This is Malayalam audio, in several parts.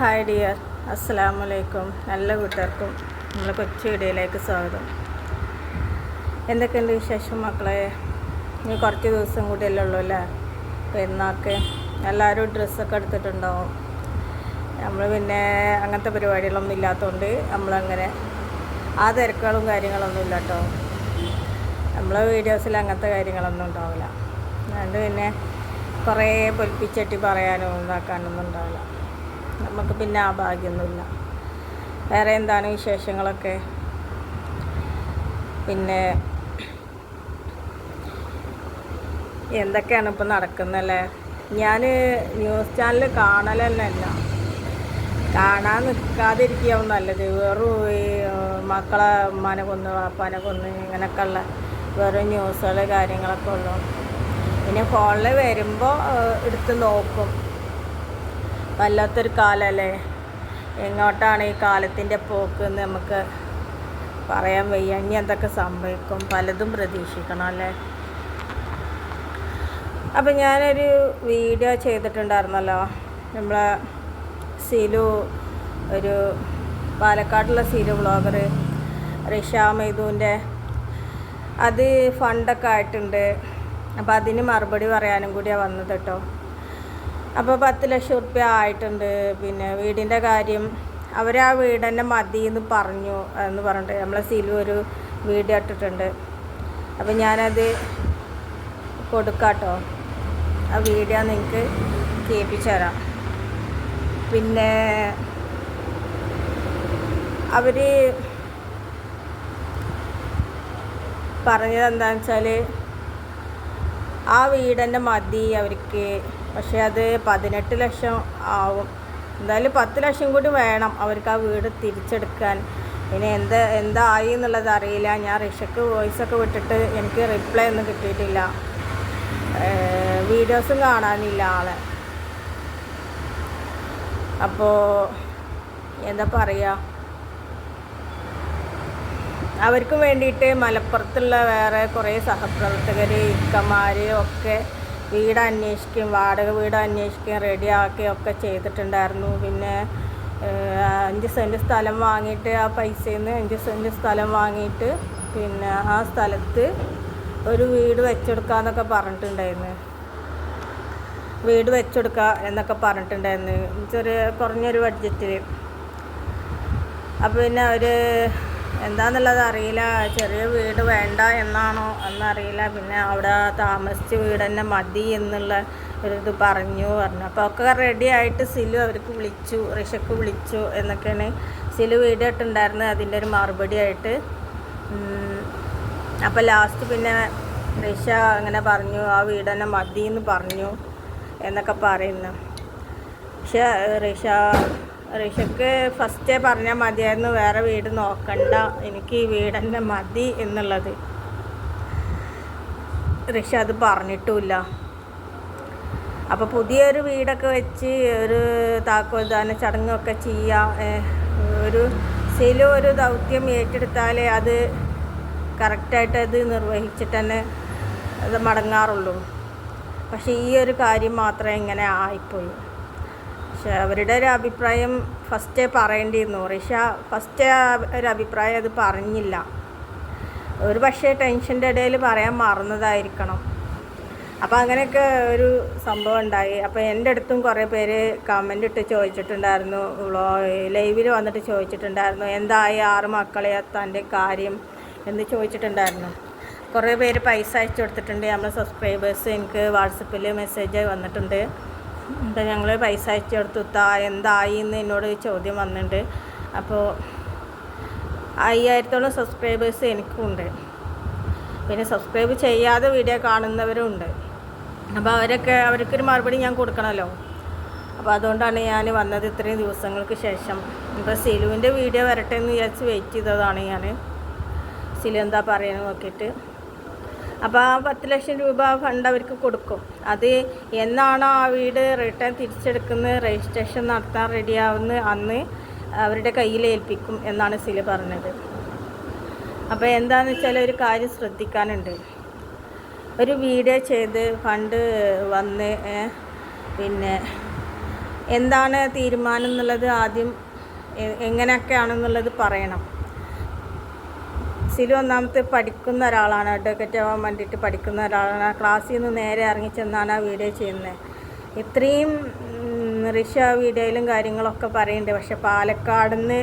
Hi dear. അസ്സലാമു അലൈക്കും നല്ല കൂട്ടുകാർക്കും നമ്മളെ കൊച്ചു വീഡിയോയിലേക്ക് സ്വാഗതം. എന്തൊക്കെയുണ്ട് വിശേഷം മക്കളെ? ഇനി കുറച്ച് ദിവസം കൂടിയല്ലേ ഉള്ളൂ അല്ലേ? പെരുന്നാൾക്ക് എല്ലാവരും ഡ്രസ്സൊക്കെ എടുത്തിട്ടുണ്ടാവും. നമ്മൾ പിന്നെ അങ്ങനത്തെ പരിപാടികളൊന്നും ഇല്ലാത്തതുകൊണ്ട് നമ്മളങ്ങനെ ആ തിരക്കുകളും കാര്യങ്ങളൊന്നും ഇല്ല കേട്ടോ. നമ്മളെ വീഡിയോസിൽ അങ്ങനത്തെ കാര്യങ്ങളൊന്നും ഉണ്ടാവില്ല. അതുകൊണ്ട് പിന്നെ കുറേ പൊലിപ്പിച്ചട്ടി പറയാനോ ഇതാക്കാനൊന്നും ഉണ്ടാവില്ല. നമുക്ക് പിന്നെ ആ ഭാഗ്യമൊന്നുമില്ല. വേറെ എന്താണ് വിശേഷങ്ങളൊക്കെ? പിന്നെ എന്തൊക്കെയാണ് ഇപ്പം നടക്കുന്നല്ലേ? ഞാൻ ന്യൂസ് ചാനൽ കാണലല്ല കാണാൻ നിൽക്കാതിരിക്കുകയാവും നല്ലത്. വെറും ഈ മക്കളെ ഉമ്മാനെ കൊന്ന് വാപ്പാനെ കൊന്ന് ഇങ്ങനെയൊക്കെ ഉള്ള വെറും ന്യൂസുകൾ കാര്യങ്ങളൊക്കെ ഉള്ളു. പിന്നെ ഫോണിൽ വരുമ്പോൾ എടുത്ത് നോക്കും. വല്ലാത്തൊരു കാലമല്ലേ എങ്ങോട്ടാണ് ഈ കാലത്തിന്റെ പോക്ക് എന്ന് നമുക്ക് പറയാൻ വയ്യ. ഇനി എന്തൊക്കെ സംഭവിക്കും? പലതും പ്രതീക്ഷിക്കണം അല്ലേ? അപ്പം ഞാനൊരു വീഡിയോ ചെയ്തിട്ടുണ്ടായിരുന്നല്ലോ. നമ്മളെ സിലു ഒരു പാലക്കാട്ടുള്ള സിലു വ്ളോഗർ റിഷ മെയ്തുവിന്റെ അത് ഫണ്ടൊക്കെ ആയിട്ടുണ്ട്. അപ്പോൾ അതിന് മറുപടി പറയാനും കൂടിയാണ് വന്നത് കേട്ടോ. അപ്പോൾ പത്ത് ലക്ഷം റുപ്യ ആയിട്ടുണ്ട്. പിന്നെ വീടിന്റെ കാര്യം അവർ ആ വീട് തന്നെ മതി എന്ന് പറഞ്ഞു എന്ന് പറഞ്ഞിട്ട് നമ്മളെ സീലു ഒരു വീട് ഇട്ടിട്ടുണ്ട് അപ്പോൾ ഞാനത് കൊടുക്കാട്ടോ. ആ വീഡിയോ നിങ്ങൾക്ക് കേൾപ്പിച്ചു തരാം. പിന്നെ അവർ പറഞ്ഞത് എന്താണെന്ന് വെച്ചാൽ ആ വീട് തന്നെ മതി അവർക്ക് പക്ഷേ അത് പതിനെട്ട് ലക്ഷം ആവും. എന്തായാലും പത്ത് ലക്ഷം കൂടി വേണം അവർക്ക് ആ വീട് തിരിച്ചെടുക്കാൻ. ഇനി എന്ത് എന്തായി എന്നുള്ളത് അറിയില്ല. ഞാൻ റിഷക്ക് വോയിസൊക്കെ വിട്ടിട്ട് എനിക്ക് റിപ്ലൈ ഒന്നും കിട്ടിയിട്ടില്ല. വീഡിയോസും കാണാനില്ല ആളെ. അപ്പോൾ എന്താ പറയുക അവർക്ക് വേണ്ടിയിട്ട് മലപ്പുറത്തുള്ള വേറെ കുറേ സഹപ്രവർത്തകർ ഇക്കമാർ ഒക്കെ വീട് അന്വേഷിക്കും വാടക വീട് അന്വേഷിക്കും റെഡിയാക്കുകയും ഒക്കെ ചെയ്തിട്ടുണ്ടായിരുന്നു. പിന്നെ അഞ്ച് സെന്റ് സ്ഥലം വാങ്ങിയിട്ട് ആ പൈസയിൽ നിന്ന് അഞ്ച് സെന്റ് സ്ഥലം വാങ്ങിയിട്ട് പിന്നെ ആ സ്ഥലത്ത് ഒരു വീട് വെച്ചെടുക്കാന്നൊക്കെ പറഞ്ഞിട്ടുണ്ടായിരുന്നു. വീട് വെച്ചെടുക്കുക എന്നൊക്കെ പറഞ്ഞിട്ടുണ്ടായിരുന്നു. ചെറിയ കുറഞ്ഞൊരു ബഡ്ജറ്റിൽ അപ്പോൾ പിന്നെ അവർ എന്താണെന്നുള്ളത് അറിയില്ല. ചെറിയ വീട് വേണ്ട എന്നാണോ എന്നറിയില്ല. പിന്നെ അവിടെ താമസിച്ച് വീട് തന്നെ മതി എന്നുള്ള ഒരു ഇത് പറഞ്ഞു പറഞ്ഞു. അപ്പോൾ ഒക്കെ റെഡി ആയിട്ട് സിലു അവർക്ക് വിളിച്ചു ഋഷക്ക് വിളിച്ചു എന്നൊക്കെയാണ് സിലു വീഡിയോ ഇട്ടുണ്ടായിരുന്നത് അതിന്റെ ഒരു മറുപടി ആയിട്ട്. അപ്പോൾ ലാസ്റ്റ് പിന്നെ ഋഷ അങ്ങനെ പറഞ്ഞു ആ വീട് തന്നെ മതി എന്ന് പറഞ്ഞു എന്നൊക്കെ പറയുന്നു. പക്ഷേ ഋഷ ഋഷക്ക് ഫസ്റ്റേ പറഞ്ഞാൽ മതിയായിരുന്നു വേറെ വീട് നോക്കണ്ട എനിക്ക് ഈ വീട് തന്നെ മതി എന്നുള്ളത്. ഋഷ അത് പറഞ്ഞിട്ടുമില്ല. അപ്പോൾ പുതിയൊരു വീടൊക്കെ വെച്ച് ഒരു താക്കോൽദാന ചടങ്ങൊക്കെ ചെയ്യാം. ഒരു ചില ഒരു ദൗത്യം ഏറ്റെടുത്താലേ അത് കറക്റ്റായിട്ട് അത് നിർവഹിച്ചിട്ട് തന്നെ അത് മടങ്ങാറുള്ളൂ. പക്ഷേ ഈ ഒരു കാര്യം മാത്രമേ ഇങ്ങനെ ആയിപ്പോയി. പക്ഷെ അവരുടെ ഒരു അഭിപ്രായം ഫസ്റ്റേ പറയേണ്ടിയിരുന്നു. റിഷ ഫസ്റ്റേ ഒരു അഭിപ്രായം അത് പറഞ്ഞില്ല. ഒരു പക്ഷേ ടെൻഷന്റെ ഇടയിൽ പറയാൻ മറന്നതായിരിക്കണം. അപ്പോൾ അങ്ങനെയൊക്കെ ഒരു സംഭവം ഉണ്ടായി. അപ്പോൾ എന്റെ അടുത്തും കുറേ പേര് കമന്റ് ഇട്ട് ചോദിച്ചിട്ടുണ്ടായിരുന്നു. ലൈവിൽ വന്നിട്ട് ചോദിച്ചിട്ടുണ്ടായിരുന്നു. എന്തായി ആറ് മക്കളെ തന്റെ കാര്യം എന്ന് ചോദിച്ചിട്ടുണ്ടായിരുന്നു. കുറേ പേര് പൈസ അയച്ചു കൊടുത്തിട്ടുണ്ട്. നമ്മൾ സബ്സ്ക്രൈബേഴ്സ് എനിക്ക് വാട്സപ്പിൽ മെസ്സേജ് വന്നിട്ടുണ്ട്. അപ്പോൾ ഞങ്ങൾ പൈസ അയച്ചു കൊടുത്തുത്താ എന്തായി എന്ന് എന്നോട് ചോദ്യം വന്നിട്ടുണ്ട് അപ്പോൾ അയ്യായിരത്തോളം സബ്സ്ക്രൈബേഴ്സ് എനിക്കുണ്ട് പിന്നെ സബ്സ്ക്രൈബ് ചെയ്യാതെ വീഡിയോ കാണുന്നവരും ഉണ്ട്. അപ്പോൾ അവരൊക്കെ അവർക്കൊരു മറുപടി ഞാൻ കൊടുക്കണമല്ലോ അപ്പോൾ അതുകൊണ്ടാണ് ഞാൻ വന്നത് ഇത്രയും ദിവസങ്ങൾക്ക് ശേഷം. ഇപ്പോൾ സിലുവിന്റെ വീഡിയോ വരട്ടെ എന്ന് വിചാരിച്ച് വെയിറ്റ് ചെയ്തതാണ് ഞാൻ സിലു എന്താ പറയുന്നത് നോക്കിയിട്ട്. അപ്പോൾ ആ പത്ത് ലക്ഷം രൂപ ഫണ്ട് അവർക്ക് കൊടുക്കും. അത് എന്നാണോ ആ വീട് റിട്ടേൺ തിരിച്ചെടുക്കുന്നത്? രജിസ്ട്രേഷൻ നടത്താൻ റെഡിയാവുന്ന അന്ന് അവരുടെ കയ്യിൽ ഏൽപ്പിക്കും എന്നാണ് സിൽ പറഞ്ഞത്. അപ്പോൾ എന്താണെന്ന് വെച്ചാൽ ഒരു കാര്യം ശ്രദ്ധിക്കാനുണ്ട്. ഒരു വീട് ചെയ്ത് ഫണ്ട് വന്ന് പിന്നെ എന്താണ് തീരുമാനം എന്നുള്ളത് ആദ്യം എങ്ങനെയൊക്കെയാണെന്നുള്ളത് പറയണം. സിലു ഒന്നാമത്തെ പഠിക്കുന്ന ഒരാളാണ് അഡ്വക്കേറ്റ് ആവാൻ വേണ്ടിയിട്ട് പഠിക്കുന്ന ഒരാളാണ്. ക്ലാസ്സിൽ നിന്ന് നേരെ ഇറങ്ങി ചെന്നാണ് ആ വീഡിയോ ചെയ്യുന്നത്. ഇത്രയും ഋഷ വീഡിയോയിലും കാര്യങ്ങളൊക്കെ പറയുന്നുണ്ട്. പക്ഷെ പാലക്കാട് നിന്ന്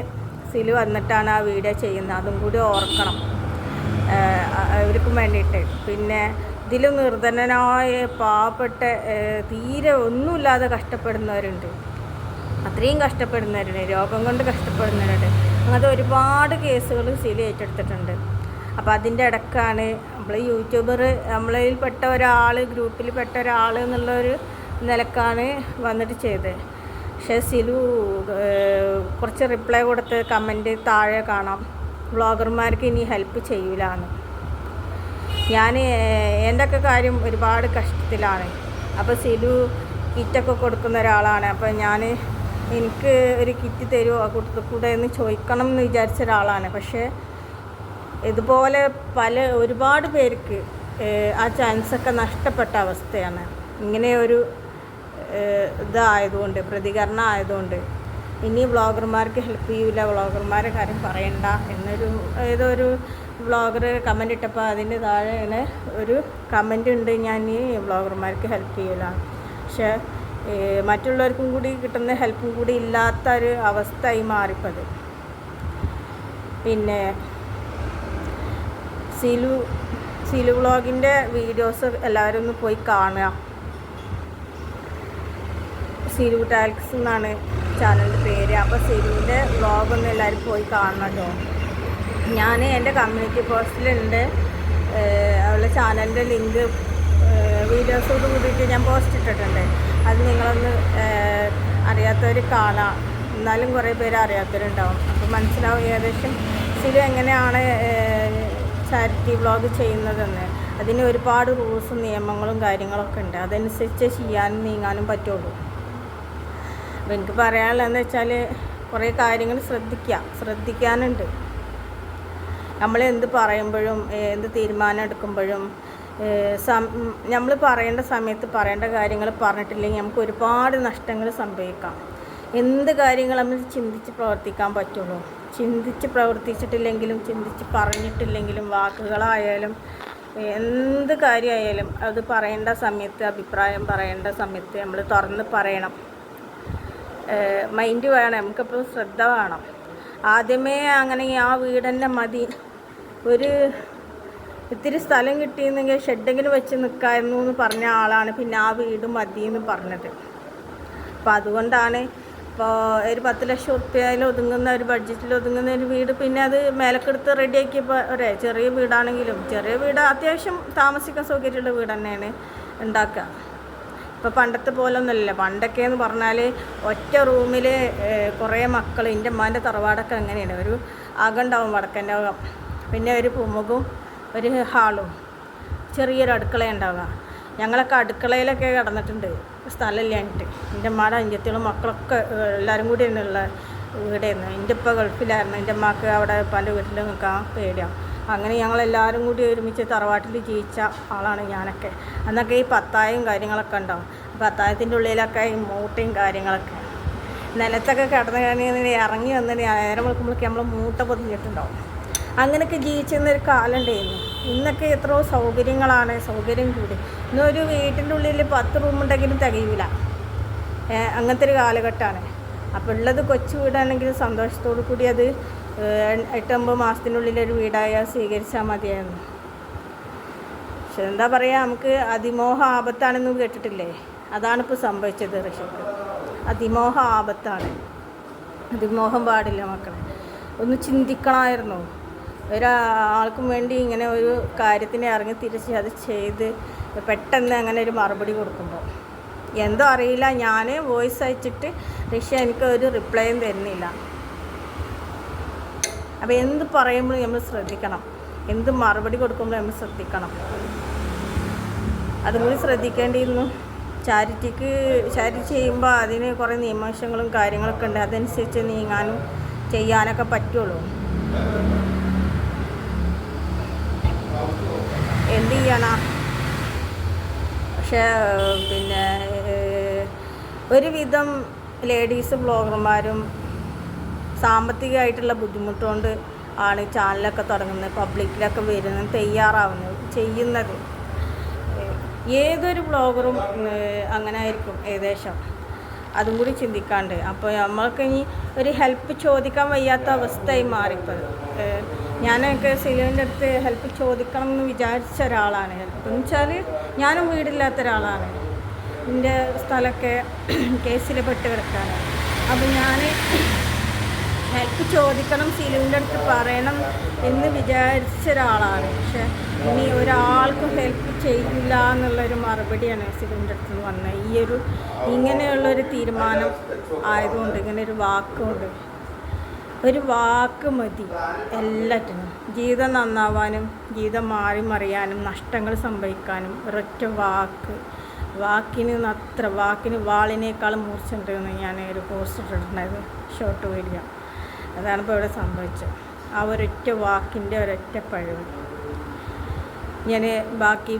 സിലു വന്നിട്ടാണ് ആ വീഡിയോ ചെയ്യുന്നത്. അതും കൂടി ഓർക്കണം. അവർക്കും വേണ്ടിയിട്ട്. പിന്നെ ഇതിൽ നിർധനനായ പാവപ്പെട്ട തീരെ ഒന്നുമില്ലാതെ കഷ്ടപ്പെടുന്നവരുണ്ട്. അത്രയും കഷ്ടപ്പെടുന്നവരുണ്ട്. രോഗം കൊണ്ട് കഷ്ടപ്പെടുന്നവരുണ്ട്. അങ്ങനത്തെ ഒരുപാട് കേസുകൾ സീൽ ഏറ്റെടുത്തിട്ടുണ്ട്. അപ്പോൾ അതിന്റെ ഇടക്കാണ് നമ്മൾ യൂട്യൂബർ നമ്മളിൽ പെട്ട ഒരാൾ ഗ്രൂപ്പിൽ പെട്ട ഒരാൾ എന്നുള്ളൊരു നിലക്കാണ് വന്നിട്ട് ചെയ്തത്. പക്ഷേ സിലു കുറച്ച് റിപ്ലൈ കൊടുത്ത് കമന്റ് താഴെ കാണാം. വ്ളോഗർമാർക്ക് ഇനി ഹെൽപ്പ് ചെയ്യൂലാണ് ഞാൻ എന്റെ ഒക്കെ കാര്യം ഒരുപാട് കഷ്ടത്തിലാണ്. അപ്പോൾ സിലു കിറ്റൊക്കെ കൊടുക്കുന്ന ഒരാളാണ്. അപ്പോൾ ഞാൻ എനിക്ക് ഒരു കിറ്റ് തരുമോ കൊടുത്തു കൂടെ എന്ന് ചോദിക്കണം എന്ന് വിചാരിച്ച ഒരാളാണ്. പക്ഷേ ഇതുപോലെ പല ഒരുപാട് പേർക്ക് ആ ചാൻസൊക്കെ നഷ്ടപ്പെട്ട അവസ്ഥയാണ്. ഇങ്ങനെ ഒരു ഇതായതുകൊണ്ട് പ്രതികരണം ആയതുകൊണ്ട്. ഇനി വ്ളോഗർമാർക്ക് ഹെൽപ്പ് ചെയ്യൂല വ്ളോഗർമാരെ കാര്യം പറയണ്ട എന്നൊരു ഏതോ ഒരു വ്ളോഗർ കമന്റ് ഇട്ടപ്പോൾ അതിന്റെ താഴെ ഒരു കമന്റ് ഉണ്ട്. ഞാൻ ഈ വ്ളോഗർമാർക്ക് ഹെൽപ്പ് ചെയ്യൂല. പക്ഷേ മറ്റുള്ളവർക്കും കൂടി കിട്ടുന്ന ഹെൽപ്പും കൂടി ഇല്ലാത്ത ഒരു അവസ്ഥയായി മാറിപ്പത്. പിന്നെ സിലു സിലു വ്ളോഗിന്റെ വീഡിയോസ് എല്ലാവരും ഒന്ന് പോയി കാണുക. സിലു ടാക്സ് എന്നാണ് ചാനലിന്റെ പേര്. അപ്പോൾ സിലുവിന്റെ വ്ളോഗ് ഒന്ന് എല്ലാവരും പോയി കാണണം കേട്ടോ. ഞാൻ എന്റെ കമ്മ്യൂണിറ്റി പോസ്റ്റിലുണ്ട്. അവളുടെ ചാനലിന്റെ ലിങ്ക് വീഡിയോസോട് കൂടിയിട്ട് ഞാൻ പോസ്റ്റ് ഇട്ടിട്ടുണ്ട്. അത് നിങ്ങളൊന്ന് അറിയാത്തവർ കാണാം. എന്നാലും കുറേ പേര് അറിയാത്തവരുണ്ടാവും. അപ്പോൾ മനസ്സിലാവും ഏകദേശം ചില എങ്ങനെയാണ് ചാരിറ്റി വ്ളോഗ് ചെയ്യുന്നതെന്ന്. അതിന് ഒരുപാട് റൂൾസും നിയമങ്ങളും കാര്യങ്ങളൊക്കെ ഉണ്ട്. അതനുസരിച്ച് ചെയ്യാനും നീങ്ങാനും പറ്റുള്ളൂ. അപ്പോൾ എനിക്ക് പറയാനുള്ളതെന്ന് വെച്ചാൽ കുറേ കാര്യങ്ങൾ ശ്രദ്ധിക്കുക ശ്രദ്ധിക്കാനുണ്ട് നമ്മൾ എന്ത് പറയുമ്പോഴും എന്ത് തീരുമാനം എടുക്കുമ്പോഴും നമ്മൾ പറയേണ്ട സമയത്ത് പറയേണ്ട കാര്യങ്ങൾ പറഞ്ഞിട്ടില്ലെങ്കിൽ നമുക്ക് ഒരുപാട് നഷ്ടങ്ങൾ സംഭവിക്കാം. എന്ത് കാര്യങ്ങൾ നമ്മൾ ചിന്തിച്ച് പ്രവർത്തിക്കാൻ പറ്റുള്ളൂ. ചിന്തിച്ച് പ്രവർത്തിച്ചിട്ടില്ലെങ്കിലും ചിന്തിച്ച് പറഞ്ഞിട്ടില്ലെങ്കിലും വാക്കുകളായാലും എന്ത് കാര്യമായാലും അത് പറയേണ്ട സമയത്ത് അഭിപ്രായം പറയേണ്ട സമയത്ത് നമ്മൾ തുറന്ന് പറയണം. മൈൻഡ് വേണം നമുക്കിപ്പോൾ ശ്രദ്ധ വേണം. ആദ്യമേ അങ്ങനെ ആ വീടിന്റെ മതി. ഒരു ഇത്തിരി സ്ഥലം കിട്ടിയെന്നെങ്കിൽ ഷെഡെങ്കിലും വെച്ച് നിൽക്കായിരുന്നു എന്ന് പറഞ്ഞ ആളാണ് പിന്നെ ആ വീട് എന്ന് പറഞ്ഞത്. അപ്പം അതുകൊണ്ടാണ് ഇപ്പോൾ ഒരു പത്ത് ലക്ഷം ഉറുപ്പ്യയിൽ ഒതുങ്ങുന്ന ഒരു ബഡ്ജറ്റിൽ ഒതുങ്ങുന്ന ഒരു വീട് പിന്നെ അത് മേലക്കെടുത്ത് റെഡിയാക്കിയപ്പോൾ ഒരേ ചെറിയ വീടാണെങ്കിലും ചെറിയ വീട് അത്യാവശ്യം താമസിക്കാൻ സൗകര്യമുള്ള വീട് തന്നെയാണ് ഉണ്ടാക്കുക. ഇപ്പോൾ പണ്ടത്തെ പോലെ ഒന്നുമല്ല പണ്ടൊക്കെ എന്ന് പറഞ്ഞാൽ ഒറ്റ റൂമിൽ കുറേ മക്കൾ എന്റെ അമ്മാന്റെ തറവാടൊക്കെ അങ്ങനെയാണ്. ഒരു അകണ്ടാവും വടക്കന്റെ അകം. പിന്നെ ഒരു പൂമുഖവും ഒരു ഹാളും ചെറിയൊരു അടുക്കള ഉണ്ടാവുക ഞങ്ങളൊക്കെ അടുക്കളയിലൊക്കെ കിടന്നിട്ടുണ്ട്. സ്ഥലമില്ലാഞ്ഞിട്ട് എന്റെ അമ്മയുടെ അഞ്ചത്തികളും മക്കളൊക്കെ എല്ലാവരും കൂടി ഉള്ള വീടായിരുന്നു. എന്റെ ഇപ്പം ഗൾഫിലായിരുന്നു. എന്റെ അമ്മയ്ക്ക് അവിടെ പല വീട്ടിൽ നിൽക്കാൻ പേടിയാണ് അങ്ങനെ ഞങ്ങളെല്ലാവരും കൂടി ഒരുമിച്ച് തറവാട്ടിൽ ജീവിച്ച ആളാണ് ഞാനൊക്കെ. അന്നൊക്കെ ഈ പത്തായം കാര്യങ്ങളൊക്കെ ഉണ്ടാവും. പത്തായത്തിന്റെ ഉള്ളിലൊക്കെ ഈ മൂട്ടയും കാര്യങ്ങളൊക്കെ. നിലത്തൊക്കെ കിടന്ന് കഴിഞ്ഞാൽ ഇറങ്ങി വന്നിട്ട് നേരം വെളുക്കുമ്പോഴേക്ക് നമ്മൾ മൂട്ട പൊതിഞ്ഞിട്ടുണ്ടാവും. അങ്ങനെയൊക്കെ ജീവിച്ചിരുന്നൊരു കാലം ഉണ്ടായിരുന്നു ഇന്നൊക്കെ എത്രയോ സൗകര്യങ്ങളാണ് സൗകര്യം കൂടി. ഇന്നൊരു വീട്ടിന്റെ ഉള്ളിൽ പത്ത് റൂമുണ്ടെങ്കിലും തികയില്ല അങ്ങനത്തെ ഒരു കാലഘട്ടമാണ്. അപ്പോൾ ഉള്ളത് കൊച്ചു വീടാണെങ്കിൽ സന്തോഷത്തോടു കൂടി അത് എട്ടൊമ്പത് മാസത്തിനുള്ളിൽ ഒരു വീടായാൽ സ്വീകരിച്ചാൽ മതിയായിരുന്നു. പക്ഷെ എന്താ പറയുക നമുക്ക് അതിമോഹ ആപത്താണെന്ന് കേട്ടിട്ടില്ലേ? അതാണിപ്പോൾ സംഭവിച്ചത് ഋഷിക്ക്. അതിമോഹ ആപത്താണ്. അതിമോഹം പാടില്ല മക്കളെ. ഒന്ന് ചിന്തിക്കണമായിരുന്നു. ഒരാൾക്കും വേണ്ടി ഇങ്ങനെ ഒരു കാര്യത്തിന് ഇറങ്ങി തിരിച്ച് അത് ചെയ്ത് പെട്ടെന്ന് അങ്ങനെ ഒരു മറുപടി കൊടുക്കുമ്പോൾ. എന്തോ അറിയില്ല. ഞാൻ വോയിസ് അയച്ചിട്ട് ഋഷ എനിക്ക് ഒരു റിപ്ലൈയും തരുന്നില്ല. അപ്പോൾ എന്ത് പറയുമ്പോഴും നമ്മൾ ശ്രദ്ധിക്കണം. എന്ത് മറുപടി കൊടുക്കുമ്പോഴും നമ്മൾ ശ്രദ്ധിക്കണം. അതും കൂടി ശ്രദ്ധിക്കേണ്ടിയിരുന്നു. ചാരിറ്റിക്ക് ചാരിറ്റി ചെയ്യുമ്പോൾ അതിന് കുറേ നിയമവശങ്ങളും കാര്യങ്ങളൊക്കെ ഉണ്ട്. അതനുസരിച്ച് നീങ്ങാനും ചെയ്യാനൊക്കെ പറ്റുള്ളൂ. എന്ത് ചെയ്യണ പക്ഷേ പിന്നെ ഒരുവിധം ലേഡീസ് ബ്ലോഗർമാരും സാമ്പത്തികമായിട്ടുള്ള ബുദ്ധിമുട്ടുകൊണ്ട് ആണ് ചാനലൊക്കെ തുടങ്ങുന്നത് പബ്ലിക്കിലൊക്കെ വരുന്നത് തയ്യാറാവുന്നത് ചെയ്യുന്നത്. ഏതൊരു ബ്ലോഗറും അങ്ങനെ ആയിരിക്കും ഏകദേശം. അതും കൂടി ചിന്തിക്കാണ്ട്. അപ്പോൾ നമ്മൾക്ക് ഇനി ഒരു ഹെൽപ്പ് ചോദിക്കാൻ വയ്യാത്ത അവസ്ഥയായി മാറിപ്പോൾ ഏഹ് ഞാനൊക്കെ സിലുവിന്റെ അടുത്ത് ഹെൽപ്പ് ചോദിക്കണം എന്ന് വിചാരിച്ച ഒരാളാണ്. ഹെൽപ്പ് എന്ന് വെച്ചാൽ ഞാനും വീടില്ലാത്ത ഒരാളാണ്. എന്റെ സ്ഥലമൊക്കെ കേസിൽ പെട്ട് കിടക്കാണ് അപ്പം ഞാൻ ഹെൽപ്പ് ചോദിക്കണം സിലുവിന്റെ അടുത്ത് പറയണം എന്ന് വിചാരിച്ച ഒരാളാണ്. പക്ഷെ ഇനി ഒരാൾക്കും ഹെൽപ്പ് ചെയ്യില്ല എന്നുള്ളൊരു മറുപടിയാണ് സിലുവിന്റെ അടുത്ത് നിന്ന് വന്നത്. ഈ ഒരു ഇങ്ങനെയുള്ളൊരു തീരുമാനം ആയതുകൊണ്ട് ഇങ്ങനെ ഒരു വാക്കുകൊണ്ട് ഒരു വാക്ക് മതി. എല്ലാറ്റിനും. ജീവിതം നന്നാവാനും ജീവിതം മാറി മറിയാനും നഷ്ടങ്ങൾ സംഭവിക്കാനും ഒരൊറ്റ വാക്ക്. വാക്കിന് അത്ര വാക്കിന് വാളിനേക്കാളും മൂർച്ചുണ്ട് എന്ന് ഞാൻ ഒരു പോസ്റ്റ് ഇട്ടിട്ടുണ്ടായിരുന്നു. ഷോർട്ട് വീഡിയോ അതാണ് ഇപ്പോൾ ഇവിടെ സംഭവിച്ചത്. ആ ഒരൊറ്റ വാക്കിന്റെ ഒരൊറ്റ പഴവ്. ഞാൻ ബാക്കി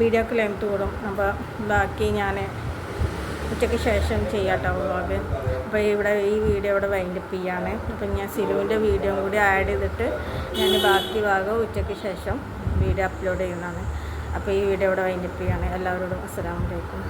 വീഡിയോക്ക് ക്ലെയിം കൂടും. അപ്പോൾ ബാക്കി ഞാൻ ഉച്ചയ്ക്ക് ശേഷം ചെയ്യാട്ടോ വ്ളോഗ്. അപ്പോൾ ഇവിടെ ഈ വീഡിയോ ഇവിടെ വൈൻഡപ്പ് ചെയ്യാണ്. അപ്പം ഞാൻ സിലുവിന്റെ വീഡിയോ കൂടി ആഡ് ചെയ്തിട്ട് ഞാൻ ബാക്കി ഭാഗം ഉച്ചയ്ക്ക് ശേഷം വീഡിയോ അപ്ലോഡ് ചെയ്യുന്നതാണ്. അപ്പോൾ ഈ വീഡിയോ ഇവിടെ വൈൻഡപ്പ് ചെയ്യാണ്. എല്ലാവരോടും അസ്സലാമു അലൈക്കും.